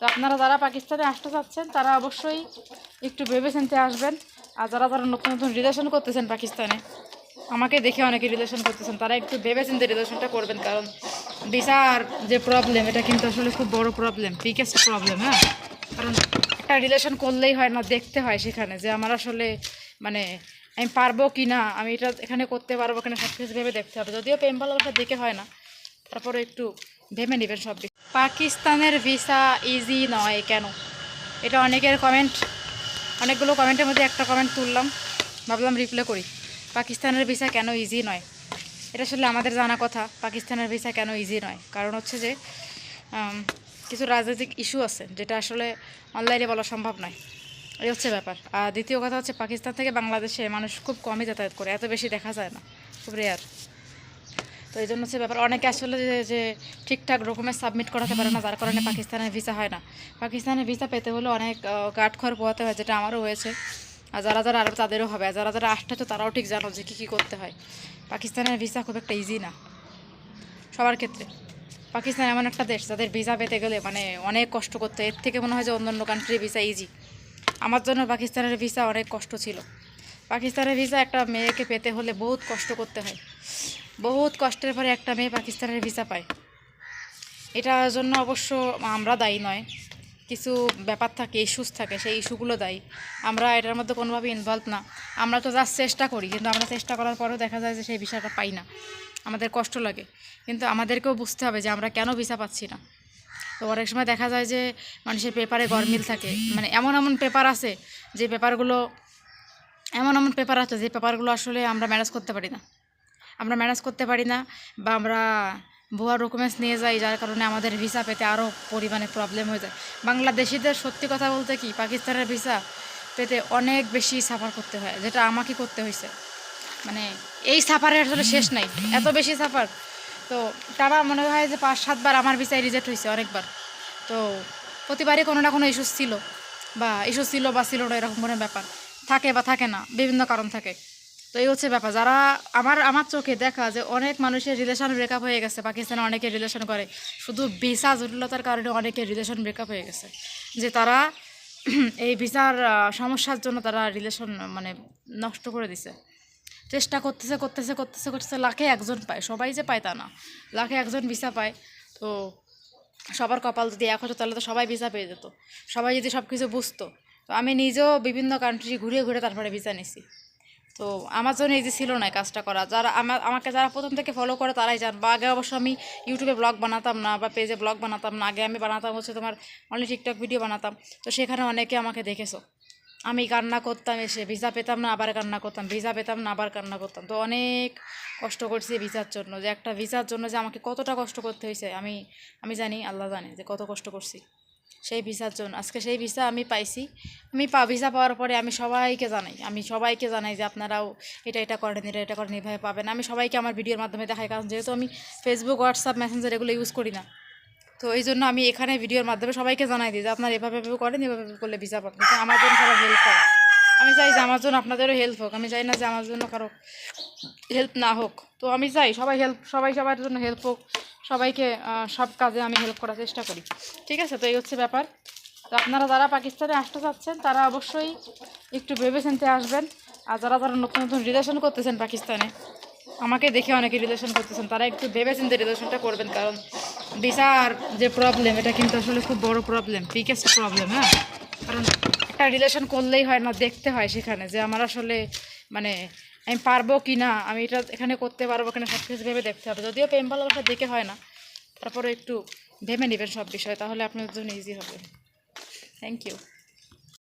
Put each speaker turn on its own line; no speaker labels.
তো আপনারা যারা পাকিস্তানে আসতে চাচ্ছেন, তারা অবশ্যই একটু ভেবে চিনতে আসবেন। আর যারা যারা নতুন নতুন রিলেশন করতেছেন পাকিস্তানে, আমাকে দেখে অনেকে রিলেশন করতেছেন, তারা একটু ভেবে চিনতে রিলেশনটা করবেন, কারণ ভিসার যে প্রবলেম এটা কিন্তু আসলে খুব বড় প্রবলেম বিগেস্ট প্রবলেম হ্যাঁ? কারণ একটা রিলেশন করলেই হয় না, দেখতে হয় সেখানে যে আমার আসলে মানে আমি পারব কি না আমি এটা এখানে করতে পারব কিনা সব কিছু ভেবে দেখতে হবে। যদিও প্রেম ভালোবাসা দেখে হয় না তারপরে একটু ভেবে নেবেন সব পাকিস্তানের ভিসা ইজি নয় কেন? এটা অনেকের কমেন্ট অনেকগুলো কমেন্টের মধ্যে একটা কমেন্ট তুললাম, ভাবলাম রিপ্লাই করি। পাকিস্তানের ভিসা কেন ইজি নয়? এটা আসলে আমাদের জানা কথা, পাকিস্তানের ভিসা কেন ইজি নয়? কারণ হচ্ছে যে কিছু রাজনৈতিক ইস্যু আছে, যেটা আসলে অনলাইনে বলা সম্ভব নয়। এই হচ্ছে ব্যাপার। আর দ্বিতীয় কথা হচ্ছে, পাকিস্তান থেকে বাংলাদেশে মানুষ খুব কমই যাতায়াত করে, এত বেশি দেখা যায় না। খুব রেয়ার তো এই জন্য হচ্ছে ব্যাপার অনেকে আসলে যে ঠিকঠাক রকমের সাবমিট করাতে পারে না, যার কারণে পাকিস্তানের ভিসা হয় না। পাকিস্তানের ভিসা পেতে হলে অনেক কাঠ খড় পোয়াতে হয়, যেটা আমারও হয়েছে। আর যারা যারা আরও তাদেরও হবে। আর যারা যারা আসতে তো তারাও ঠিক জানো যে কী কী করতে হয়। পাকিস্তানের ভিসা খুব একটা ইজি না। সবার ক্ষেত্রে। পাকিস্তান এমন একটা দেশ, যাদের ভিসা পেতে গেলে মানে অনেক কষ্ট করতে এর থেকে মনে হয় যে অন্য অন্য কান্ট্রির ভিসা ইজি আমার জন্য পাকিস্তানের ভিসা অনেক কষ্ট ছিল। পাকিস্তানের ভিসা একটা মেয়েকে পেতে হলে বহুত কষ্ট করতে হয়। বহুত কষ্টের পরে একটা মেয়ে পাকিস্তানের ভিসা পায়। এটার জন্য অবশ্য আমরা দায়ী নয়। কিছু ব্যাপার থাকে ইস্যুস থাকে, সেই ইস্যুগুলো দায়ী। আমরা এটার মধ্যে কোনোভাবে ইনভলভ না। আমরা তো জাস্ট চেষ্টা করি, কিন্তু আমরা চেষ্টা করার পরেও দেখা যায় যে সেই বিষয়টা পাই না। আমাদের কষ্ট লাগে। কিন্তু আমাদেরকেও বুঝতে হবে যে আমরা কেন ভিসা পাচ্ছি না। তো অনেক সময় দেখা যায় যে মানুষের পেপারে গরমিল থাকে। মানে এমন এমন পেপার আছে যে পেপারগুলো, এমন এমন পেপার আছে যে পেপারগুলো আসলে আমরা ম্যানেজ করতে পারি না। আমরা ম্যানেজ করতে পারি না বা আমরা ভুয়া ডকুমেন্টস নিয়ে যাই, যার কারণে আমাদের ভিসা পেতে আরও পরিমাণে প্রবলেম হয়ে যায়। বাংলাদেশিদের সত্যি কথা বলতে কি, পাকিস্তানের ভিসা পেতে অনেক বেশি সাফার করতে হয়, যেটা আমাকে করতে হয়েছে। মানে এই সাফারের আসলে শেষ নাই, এত বেশি সাফার তো তারা মনে হয় যে পাঁচ সাতবার আমার ভিসায় রিজেক্ট হয়েছে অনেকবার। তো প্রতিবারই কোনো না কোনো ইস্যুস ছিল, বা ইস্যু ছিল বা ছিল না, এরকম কোনো ব্যাপার। থাকে বা থাকে না, বিভিন্ন কারণ থাকে। তো এই হচ্ছে ব্যাপার, যারা আমার আমার চোখে দেখা যে অনেক মানুষের রিলেশন ব্রেকআপ হয়ে গেছে, পাকিস্তানে অনেকে রিলেশন করে, শুধু ভিসা জটিলতার কারণে অনেকের রিলেশন ব্রেকআপ হয়ে গেছে, যে তারা এই ভিসার সমস্যার জন্য তারা রিলেশন মানে নষ্ট করে দিছে। চেষ্টা করতেছে করতেছে করতেছে করতেছে, লাখে একজন পায়, সবাই যে পায় তা না, লাখে একজন ভিসা পায়, তো সবার কপাল যদি এক হতো তাহলে তো সবাই ভিসা পেয়ে যেত, সবাই যদি সব কিছু বুঝতো, তো আমি নিজেও বিভিন্ন কান্ট্রি ঘুরে ঘুরে তারপরে ভিসা নিছি। তো আমার জন্য এই যে ছিল না কাজটা করা। যারা আমার, আমাকে যারা প্রথম থেকে ফলো করে তারাই জান বা আগে অবশ্য আমি ইউটিউবে ব্লগ বানাতাম না বা পেজে ব্লগ বানাতাম না, আগে আমি বানাতাম হচ্ছে তোমার অনলি টিকটক ভিডিও বানাতাম। তো সেখানে অনেকে আমাকে দেখেছ। আমি কান্না করতাম, এসে ভিসা পেতাম না, আবার কান্না করতাম ভিসা পেতাম না, আবার কান্না করতাম। তো অনেক কষ্ট করছি ভিসার জন্য, যে একটা ভিসার জন্য যে আমাকে কতটা কষ্ট করতে হয়েছে, আমি আমি জানি, আল্লাহ জানে যে কত কষ্ট করছি। সেই ভিসার জন্য আজকে সেই ভিসা আমি পাইছি। আমি পা ভিসা পাওয়ার পরে আমি সবাইকে জানাই। আমি সবাইকে জানাই যে আপনারাও এটা এটা করেন, এটা এটা করেন, এভাবে পাবেন। আমি সবাইকে আমার ভিডিওর মাধ্যমে দেখাই। কারণ যেহেতু আমি ফেসবুক হোয়াটসঅ্যাপ মেসেঞ্জার এগুলো ইউজ করি না, তো এই জন্য আমি এখানে ভিডিওর মাধ্যমে সবাইকে জানাই দিই যে আপনারা এভাবে এভাবে করেন, এভাবে করলে ভিসা পাবেন। তো আমার জন্য সবাই হেল্প করে আমি চাই যে আমার জন্য আপনাদেরও হেল্প হোক। আমি চাই না যে আমার জন্য কারও হেল্প না হোক। তো আমি চাই সবাই হেল্প সবাই সবার জন্য হেল্প হোক। সবাইকে সব কাজে আমি হেল্প করার চেষ্টা করি। ঠিক আছে? তো এই হচ্ছে ব্যাপার। তো আপনারা যারা পাকিস্তানে আসতে চাচ্ছেন, তারা অবশ্যই একটু ভেবে চিনতে আসবেন। আর যারা যারা নতুন নতুন রিলেশন করতেছেন পাকিস্তানে, আমাকে দেখে অনেকে রিলেশন করতেছেন, তারা একটু ভেবে চিনতে রিলেশনটা করবেন। কারণ ভিসার যে প্রবলেম এটা কিন্তু আসলে খুব বড় প্রবলেম বিগেস্ট প্রবলেম হ্যাঁ? কারণ একটা রিলেশন করলেই হয় না, দেখতে হয় সেখানে যে আমার আসলে মানে আমি পারব কি না? আমি এটা এখানে করতে পারব কিনা সব কিছু ভেবে দেখতে হবে। যদিও প্রেম ভালোবাসা দেখে হয় না তারপরে একটু ভেবে নেবেন সব বিষয়, তাহলে আপনার জন্য ইজি হবে। Thank you